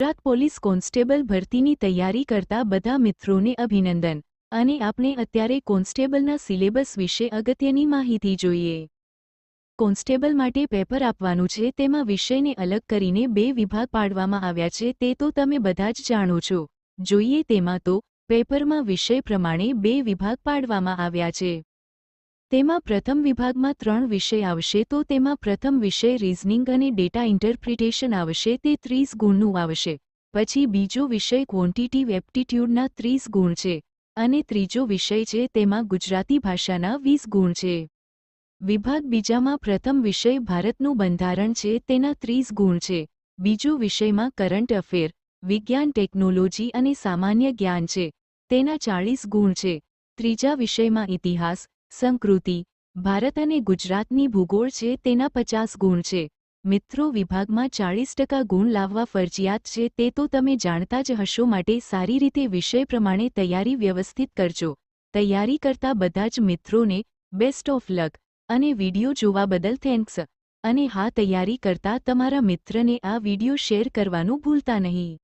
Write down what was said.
Gujarat police constable ભરતીની તૈયારી કરતા બધા મિત્રોને અભિનંદન. અને આપણે અત્યારે કોન્સ્ટેબલના સિલેબસ વિશે અગત્યની માહિતી જોઈએ. કોન્સ્ટેબલ માટે પેપર આપવાનું છે, તેમાં વિષયને અલગ કરીને બે વિભાગ પાડવામાં આવ્યા છે, તે તો તમે બધા જ જાણો છો. જોઈએ તેમાં તો, પેપરમાં વિષય પ્રમાણે બે વિભાગ પાડવામાં આવ્યા છે. તેમાં પ્રથમ વિભાગમાં ત્રણ વિષય આવશે તો તેમાં પ્રથમ વિષય રીઝનિંગ અને ડેટા ઇન્ટરપ્રિટેશન આવશે, તે ત્રીસ ગુણનું આવશે. પછી બીજો વિષય ક્વોન્ટિટી એપ્ટિટ્યૂડના ત્રીસ ગુણ છે અને ત્રીજો વિષય છે તેમાં ગુજરાતી ભાષાના વીસ ગુણ છે. વિભાગ બીજામાં પ્રથમ વિષય ભારતનું બંધારણ છે, તેના ત્રીસ ગુણ છે. બીજો વિષયમાં કરંટ અફેર વિજ્ઞાન ટેકનોલોજી અને સામાન્ય જ્ઞાન છે, તેના ચાળીસ ગુણ છે. ત્રીજા વિષયમાં ઇતિહાસ સંસ્કૃતિ ભારત અને ગુજરાતની ભૂગોળ છે તેના પચાસ ગુણ છે. મિત્રો, વિભાગમાં ચાળીસ ટકા ગુણ લાવવા ફરજિયાત છે તે તો તમે જાણતા જ હશો માટે સારી રીતે વિષય પ્રમાણે તૈયારી વ્યવસ્થિત કરજો. તૈયારી કરતા બધા જ મિત્રોને બેસ્ટ ઓફ લક અને વિડિયો જોવા બદલ થેન્ક્સ અને હા, તૈયારી કરતા તમારા મિત્રને આ વીડિયો શેર કરવાનું ભૂલતા નહીં.